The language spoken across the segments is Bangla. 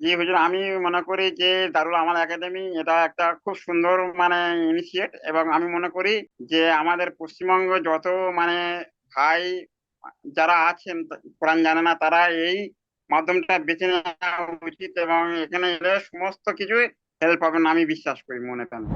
জি, হুজুর, আমি মনে করি যে দারুল আমাল একাডেমি এটা একটা খুব সুন্দর মানে ইনিশিয়েট এবং আমি মনে করি যে আমাদের পশ্চিমবঙ্গ যত মানে ভাই যারা আছেন, কোরআন জানে না, তারা এই মাধ্যমটা বেছে নেওয়া উচিত এবং এখানে সমস্ত কিছুই হেল্প পাবেন আমি বিশ্বাস করি মনে প্রাণে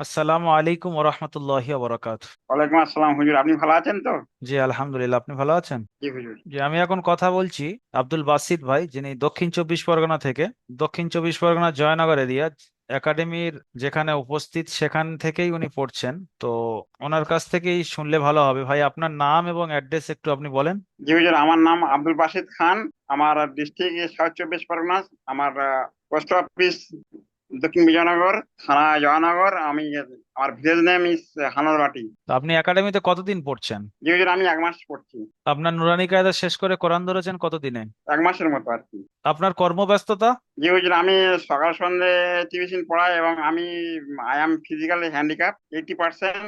আসসালামু আলাইকুম ওরহমতুল্লাহি ওবরাকাত ওয়ালাইকুম আসসালাম হুজুর আপনি ভালো আছেন তো? জি আলহামদুলিল্লাহ আপনি ভালো আছেন? জি হুজুর। জি আমি এখন কথা বলছি আব্দুল বাসিত ভাই যিনি দক্ষিণ চব্বিশ পরগনা থেকে। দক্ষিণ চব্বিশ পরগনা জয়নগর এরিয়া একাডেমির যেখানে উপস্থিত সেখান থেকেই উনি পড়ছেন। তো ওনার কাছ থেকেই শুনলে ভালো হবে। ভাই আপনার নাম এবং অ্যাড্রেস একটু আপনি বলেন। জি হুজুর আমার নাম আব্দুল বাসিদ খান। আমার ডিস্ট্রিক্ট সাউথ চব্বিশ পরগনা আমার পোস্ট অফিস দক্ষিণ বিজয়নগর থানা জয়নগর আমি আমার ভিলেজ নেম ইস হানারবাটি তো আপনি একাডেমিতে কতদিন পড়ছেন? হুজুর আমি এক মাস পড়ছি। আপনার নুরানি কায়দা শেষ করে কোরআন ধরেছেন কতদিনে? এক মাসের মতো আর কি। আপনার কর্মব্যস্ততা? হুজুর আমি সকাল সন্ধ্যে টিউশন পড়াই এবং আমি I am physically handicap. Eighty percent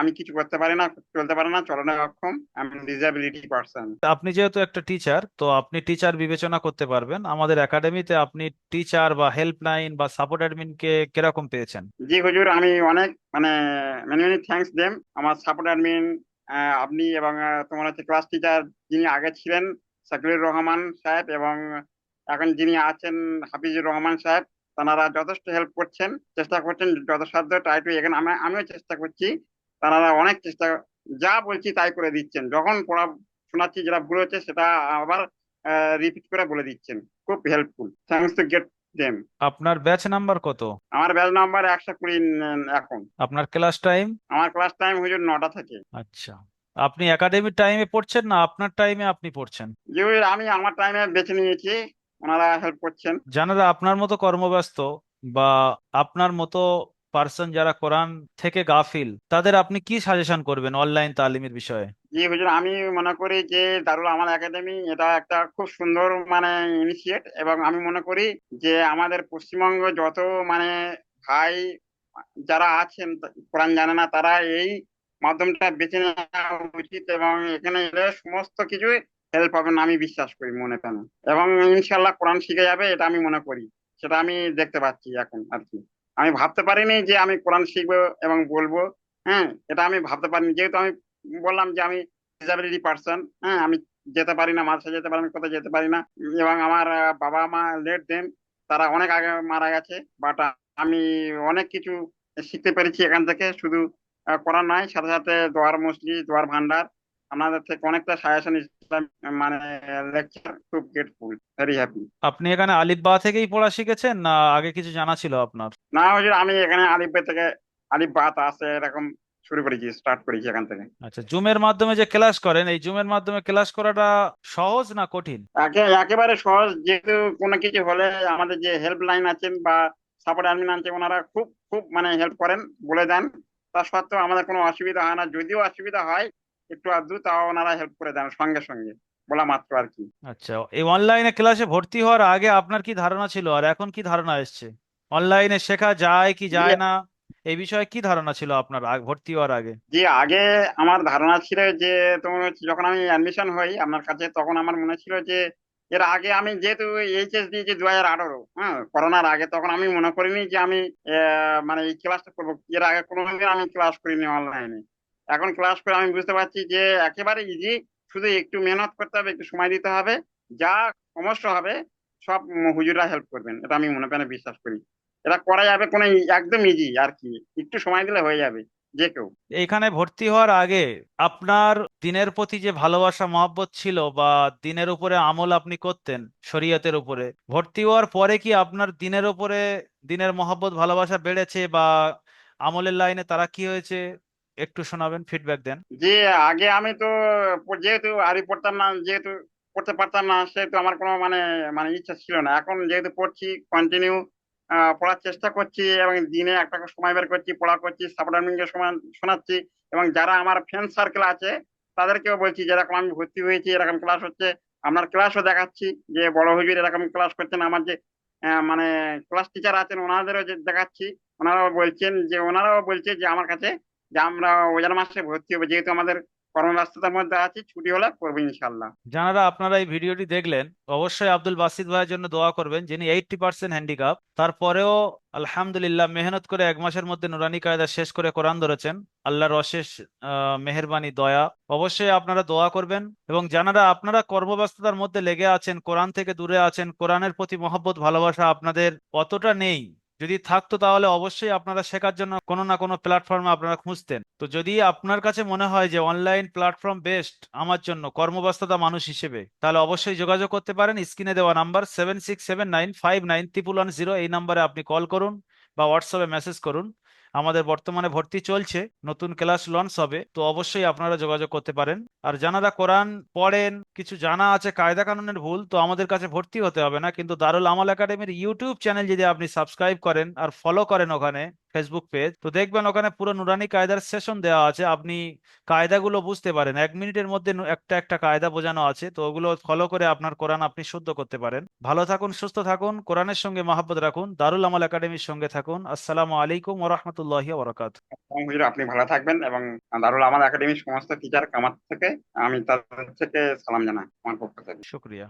আমি কিছু করতে পারি না চলতে পারি না চলনে অক্ষম। আমি ডিসএবিলিটি পার্সন। আপনি যেহেতু একটা টিচার তো আপনি টিচার বিবেচনা করতে পারবেন। আমাদের একাডেমিতে আপনি টিচার বা হেল্পলাইন বা সাপোর্ট অ্যাডমিনকে কীরকম পেয়েছেন? জি হুজুর আমি অনেক মানে মেনি মেনি থ্যাঙ্কস দেম আমার সাপোর্ট অ্যাডমিন আপনি এবং তোমার হচ্ছে ক্লাস টিচার যিনি আগে ছিলেন শাকিলুর রহমান সাহেব এবং এখন যিনি আছেন, হাফিজুর রহমান সাহেব, তারা যথেষ্ট হেল্প করছেন, চেষ্টা করছেন যথাসাধ্য ট্রাই টু এখানে আমি আমিও চেষ্টা করছি, তারা অনেক চেষ্টা, যা বলছি তাই করে দিচ্ছেন। যখন পড়া শোনাচ্ছি যেটা ভুল হচ্ছে, সেটা আবার রিপিট করে বলে দিচ্ছেন। খুব helpful thanks to get them আপনার ব্যাচ নাম্বার কত? আমার ব্যাচ নাম্বার একশো কুড়ি এখন। আপনার ক্লাস টাইম আমার ক্লাস টাইম হুজুর নটা থেকে। আচ্ছা। আপনি একাডেমির টাইমে পড়ছেন না আপনার টাইমে আপনি পড়ছেন? হুজুর আমি আমার টাইমে বেছে নিয়েছি ওনারা হেল্প করছেন। জানারা আপনার মতো কর্মব্যস্ত বা আপনার মতো পার্সন যারা কোরআন থেকে গাফিল, তাদের আপনি কি সাজেশন করবেন অনলাইন তালিমের বিষয়ে? জি হুজুর, আমি মনে করি যে দারুল আমাল একাডেমি এটা একটা খুব সুন্দর মানে ইনিশিয়েট এবং আমি মনে করি যে আমাদের পশ্চিমবঙ্গ যত মানে ভাই যারা আছেন, কোরআন জানে না, তারা এই মাধ্যমটা বেছে নেওয়া উচিত এবং এখানে এলে সমস্ত কিছুই হেল্প পাবেন আমি বিশ্বাস করি মনে প্রাণে এবং ইনশাল্লাহ কোরআন শিখে যাবে, এটা আমি মনে করি। সেটা আমি দেখতে পাচ্ছি এখন আর কি। আমি ভাবতে পারিনি যে আমি কোরআন শিখব এবং বলব হ্যাঁ এটা আমি ভাবতে পারিনি। যেহেতু আমি বললাম যে আমি ডিসাবিলিটি পার্সন হ্যাঁ আমি যেতে পারি না মাদ্রাসা যেতে পারি না কোথাও যেতে পারি না। এবং আমার বাবা মা লেট দেন তারা অনেক আগে মারা গেছে বাট আমি অনেক কিছু শিখতে পেরেছি এখান থেকে। শুধু কোরআন নয়, সাথে সাথে দোয়ার মসজিদ, দোয়ার ভান্ডার আপনাদের থেকে অনেকটা ইসলাম মানে লেকচার খুব গ্রেটফুল ভেরি হ্যাপি আপনি এখানে আলিফ বা থেকেই পড়া শিখেছেন না আগে কিছু জানা ছিল আপনার? না হুজুর আমি এখানে আলিফ বে থেকে আলিফ বাত আছে এরকম শুরু করেছি স্টার্ট করেছি এখান থেকে। আচ্ছা জুমের মাধ্যমে যে ক্লাস করেন এই জুমের মাধ্যমে ক্লাস করাটা সহজ না কঠিন? একেবারে সহজ যেহেতু কোনো কিছু হলে আমাদের যে হেল্প লাইন আছেন বা সাপোর্ট অ্যাডমিন আছেন ওনারা খুব খুব মানে হেল্প করেন বলে দেন। তা সত্ত্বেও আমাদের কোনো অসুবিধা হয় না যদিও অসুবিধা হয় একটু আধটু তাও ওনারা হেল্প করে দেন সঙ্গে সঙ্গে। বলা মাত্র আর কি। আচ্ছা এই অনলাইনে ক্লাসে ভর্তি হওয়ার আগে আপনার কি ধারণা ছিল? আর এখন কি ধারণা এসছে? অনলাইনে শেখা যায় কি যায় না? এই বিষয়ে কি ধারণা ছিল আপনার ভর্তি হওয়ার আগে? যে আগে আমার ধারণা ছিল যে তোমার যখন আমি অ্যাডমিশন হই আপনার কাছে তখন আমার মনে ছিল যে এর আগে আমি যেহেতু এইচএস দিয়েছি দু হাজার আঠারো হ্যাঁ করোনার আগে তখন আমি মনে করিনি যে আমি মানে এই ক্লাসটা করব। এর আগে কোনোদিন আমি ক্লাস করিনি অনলাইনে এখন ক্লাস করে আমি বুঝতে পারছি যে একেবারে ইজি শুধু একটু মেহনত করতে হবে, একটু সময় দিতে হবে। যা সমস্যা হবে, সব হুজুররা হেল্প করবেন। এটা আমি মনে প্রাণে বিশ্বাস করি। এটা করা যাবে কোনো একদম ইজি আর কি। একটু সময় দিলে হয়ে যাবে, যে কেউ। এখানে ভর্তি হওয়ার আগে আপনার দিনের প্রতি যে ভালোবাসা, মহব্বত ছিল বা দিনের উপরে আমল আপনি করতেন শরীয়তের উপরে, ভর্তি হওয়ার পরে কি আপনার দিনের উপরে দিনের মহব্বত, ভালোবাসা বেড়েছে বা আমলের লাইনে তারা কি হয়েছে? একটু শোনাবেন ফিডব্যাক দেন। যে আগে আমি তো যেহেতু আরবি পড়তাম না, যেহেতু পড়তে পারতাম না, সেহেতু আমার কোনো মানে মানে ইচ্ছা ছিল না। এখন যেহেতু পড়ছি কন্টিনিউ পড়ার চেষ্টা করছি এবং দিনে একটা সময় বের করছি, পড়া করছি সাপোর্টারকে সময় শোনাচ্ছি এবং যারা আমার ফ্রেন্ড সার্কেল আছে, তাদেরকেও বলছি যেরকম আমি ভর্তি হয়েছি, এরকম ক্লাস হচ্ছে, আপনার ক্লাসও দেখাচ্ছি যে বড় হুজুর এরকম ক্লাস করছেন, আমার যে মানে ক্লাস টিচার আছেন, ওনাদেরও যে দেখাচ্ছি, ওনারাও বলছেন যে, ওনারাও বলছে যে আমার কাছে যে আমরা ওজার মাসে ভর্তি হব, যেহেতু আমাদের কর্মব্যস্ততার মধ্যে আছি, ছুটি হলে করব ইনশাল্লাহ যারা আপনারা এই ভিডিওটি দেখলেন, অবশ্যই আব্দুল বাসিত ভাইয়ের জন্য দোয়া করবেন, যিনি এইটটি পার্সেন্ট হ্যান্ডিক্যাপ তারপরেও আলহামদুলিল্লাহ, মেহনত করে এক মাসের মধ্যে নুরানি কায়দা শেষ করে কোরআন ধরেছেন। আল্লাহর অশেষ মেহেরবানি, দয়া। অবশ্যই আপনারা দোয়া করবেন। এবং যারা আপনারা কর্মব্যস্ততার মধ্যে লেগে আছেন, কোরআন থেকে দূরে আছেন, কোরআনের প্রতি মহব্বত, ভালোবাসা আপনাদের অতটা নেই। যদি থাকতো তাহলে অবশ্যই আপনারা শেখার জন্য কোনো না কোনো প্ল্যাটফর্মে আপনারা খুঁজতেন। তো যদি আপনার কাছে মনে হয় যে অনলাইন প্ল্যাটফর্ম বেস্ট আমার জন্য কর্মব্যস্ততা মানুষ হিসেবে, তাহলে অবশ্যই যোগাযোগ করতে পারেন। স্ক্রিনে দেওয়া number seven six seven nine five nine triple one zero এই নাম্বারে আপনি কল করুন বা হোয়াটসঅ্যাপে মেসেজ করুন। আমাদের বর্তমানে ভর্তি চলছে, নতুন ক্লাস লঞ্চ হবে, তো অবশ্যই আপনারা যোগাযোগ করতে পারেন। আর জানারা কোরআন পড়েন, কিছু জানা আছে, কায়দা কানুনের ভুল, তো আমাদের কাছে ভর্তি হতে হবে না, কিন্তু দারুল আমাল একাডেমির ইউটিউব চ্যানেল যদি আপনি সাবস্ক্রাইব করেন আর ফলো করেন ওখানে ফেসবুক পেজ তো দেখবেন ওখানে পুরো নুরানি কায়দার সেশন দেওয়া আছে। আপনি কায়দাগুলো বুঝতে পারেন। এক মিনিটের মধ্যে একটা একটা কায়দা বোঝানো আছে। তো ওগুলো ফলো করে আপনার কোরআন আপনি শুদ্ধ করতে পারেন। ভালো থাকুন সুস্থ থাকুন কোরআনের সঙ্গে মহাব্বত রাখুন। দারুল আমাল একাডেমির সঙ্গে থাকুন। আসসালামু আলাইকুম ওরহমতুল্লাহি হুজুর আপনি ভালো থাকবেন এবং দারুল আমার একাডেমির সমস্ত টিচার কামার থেকে আমি তাদের থেকে সালাম জানাই। আমার পক্ষ থেকে। শুক্রিয়া।